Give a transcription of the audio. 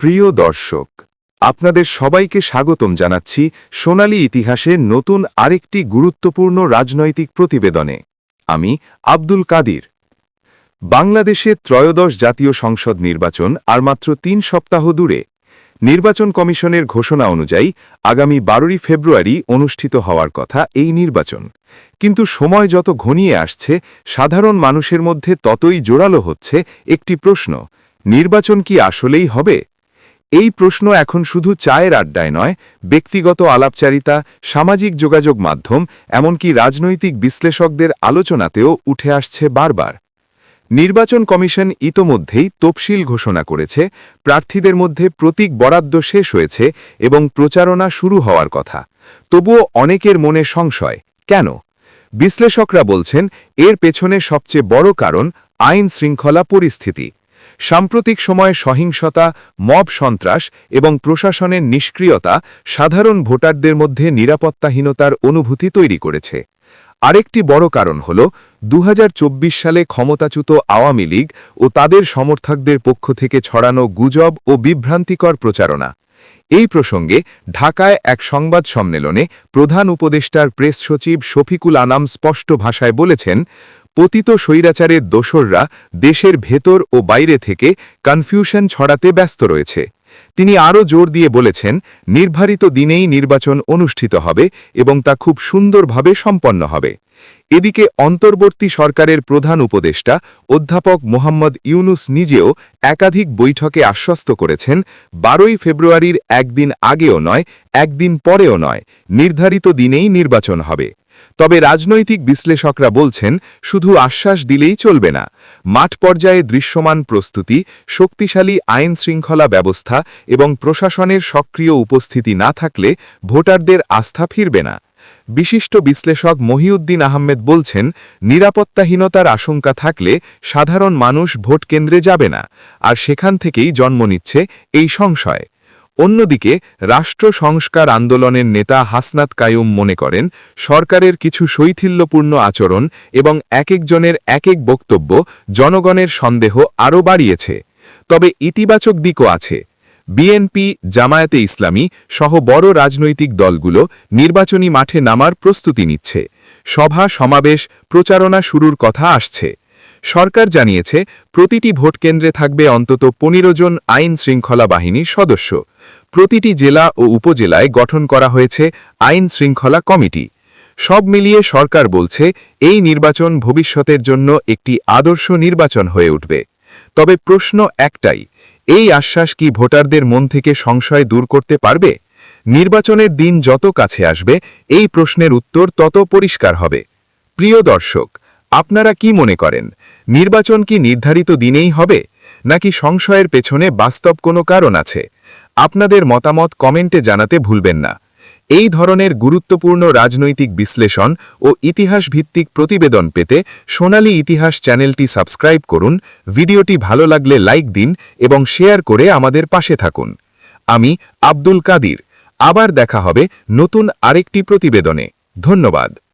প্রিয় দর্শক, আপনাদের সবাইকে স্বাগতম জানাচ্ছি সোনালী ইতিহাসের নতুন আরেকটি গুরুত্বপূর্ণ রাজনৈতিক প্রতিবেদনে। আমি আব্দুল কাদির। বাংলাদেশে ত্রয়োদশ জাতীয় সংসদ নির্বাচন আর মাত্র তিন সপ্তাহ দূরে। নির্বাচন কমিশনের ঘোষণা অনুযায়ী আগামী বারোই ফেব্রুয়ারি অনুষ্ঠিত হওয়ার কথা এই নির্বাচন। কিন্তু সময় যত ঘনিয়ে আসছে, সাধারণ মানুষের মধ্যে ততই জোরালো হচ্ছে একটি প্রশ্ন, নির্বাচন কি আসলেই হবে? এই প্রশ্ন এখন শুধু চায়ের আড্ডায় নয়, ব্যক্তিগত আলাপচারিতা, সামাজিক যোগাযোগ মাধ্যম, এমনকি রাজনৈতিক বিশ্লেষকদের আলোচনাতেও উঠে আসছে বারবার। নির্বাচন কমিশন ইতোমধ্যেই তফসিল ঘোষণা করেছে, প্রার্থীদের মধ্যে প্রতীক বরাদ্দ শেষ হয়েছে এবং প্রচারণা শুরু হওয়ার কথা। তবুও অনেকের মনে সংশয়, কেন? বিশ্লেষকরা বলছেন, এর পেছনে সবচেয়ে বড় কারণ আইন শৃঙ্খলা পরিস্থিতি। সাম্প্রতিক সময়ে সহিংসতা, মব সন্ত্রাস এবং প্রশাসনের নিষ্ক্রিয়তা সাধারণ ভোটারদের মধ্যে নিরাপত্তাহীনতার অনুভূতি তৈরি করেছে। আরেকটি বড় কারণ হল দু হাজার চব্বিশ সালে ক্ষমতাচ্যুত আওয়ামী লীগ ও তাদের সমর্থকদের পক্ষ থেকে ছড়ানো গুজব ও বিভ্রান্তিকর প্রচারণা। এই প্রসঙ্গে ঢাকায় এক সংবাদ সম্মেলনে প্রধান উপদেষ্টার প্রেস সচিব শফিকুল আনাম স্পষ্ট ভাষায় বলেছেন পতিত স্বৈরাচারের দোসররা দেশের ভেতর ও বাইরে থেকে কনফিউশন ছড়াতে ব্যস্ত রয়েছে। তিনি আরও জোর দিয়ে বলেছেন, নির্ধারিত দিনেই নির্বাচন অনুষ্ঠিত হবে এবং তা খুব সুন্দরভাবে সম্পন্ন হবে। এদিকে অন্তর্বর্তী সরকারের প্রধান উপদেষ্টা অধ্যাপক মোহাম্মদ ইউনুস নিজেও একাধিক বৈঠকে আশ্বস্ত করেছেন, বারোই ফেব্রুয়ারির একদিন আগেও নয়, একদিন পরেও নয়, নির্ধারিত দিনেই নির্বাচন হবে। তবে রাজনৈতিক বিশ্লেষকরা বলছেন, শুধু আশ্বাস দিলেই চলবে না। মাঠ পর্যায়ে দৃশ্যমান প্রস্তুতি, শক্তিশালী আইন শৃঙ্খলা ব্যবস্থা এবং প্রশাসনের সক্রিয় উপস্থিতি না থাকলে ভোটারদের আস্থা ফিরবে না। বিশিষ্ট বিশ্লেষক মহিউদ্দিন আহমেদ বলছেন, নিরাপত্তাহীনতার আশঙ্কা থাকলে সাধারণ মানুষ ভোট কেন্দ্রে যাবে না, আর সেখান থেকেই জন্ম নিচ্ছে এই সংশয়। অন্যদিকে, রাষ্ট্র সংস্কার আন্দোলনের নেতা হাসনাত কায়ুম মনে করেন, সরকারের কিছু শৈথিল্যপূর্ণ আচরণ এবং এক একজনের এক এক বক্তব্য জনগণের সন্দেহ আরও বাড়িয়েছে। তবে ইতিবাচক দিকও আছে। বিএনপি, জামায়াতে ইসলামী সহ বড় রাজনৈতিক দলগুলো নির্বাচনী মাঠে নামার প্রস্তুতি নিচ্ছে। সভা, সমাবেশ, প্রচারণা শুরুর কথা আসছে। সরকার জানিয়েছে, প্রতিটি ভোটকেন্দ্রে থাকবে অন্তত পনেরো জন আইন শৃঙ্খলা বাহিনীর সদস্য। প্রতিটি জেলা ও উপজেলায় গঠন করা হয়েছে আইন শৃঙ্খলা কমিটি। সব মিলিয়ে সরকার বলছে, এই নির্বাচন ভবিষ্যতের জন্য একটি আদর্শ নির্বাচন হয়ে উঠবে। তবে প্রশ্ন একটাই, এই আশ্বাস কি ভোটারদের মন থেকে সংশয় দূর করতে পারবে? নির্বাচনের দিন যত কাছে আসবে, এই প্রশ্নের উত্তর তত পরিষ্কার হবে। প্রিয় দর্শক আপনারা কি মনে করেন, নির্বাচন কি নির্ধারিত দিনেই হবে, নাকি সংশয়ের পেছনে বাস্তব কোনো কারণ আছে? আপনাদের মতামত কমেন্টে জানাতে ভুলবেন না। এই ধরনের গুরুত্বপূর্ণ রাজনৈতিক বিশ্লেষণ ও ইতিহাস ভিত্তিক প্রতিবেদন পেতে সোনালী ইতিহাস চ্যানেলটি সাবস্ক্রাইব করুন, ভিডিওটি ভালো লাগলে লাইক দিন এবং শেয়ার করে আমাদের পাশে থাকুন। আমি আব্দুল কাদির, আবার দেখা হবে নতুন আরেকটি প্রতিবেদনে। ধন্যবাদ।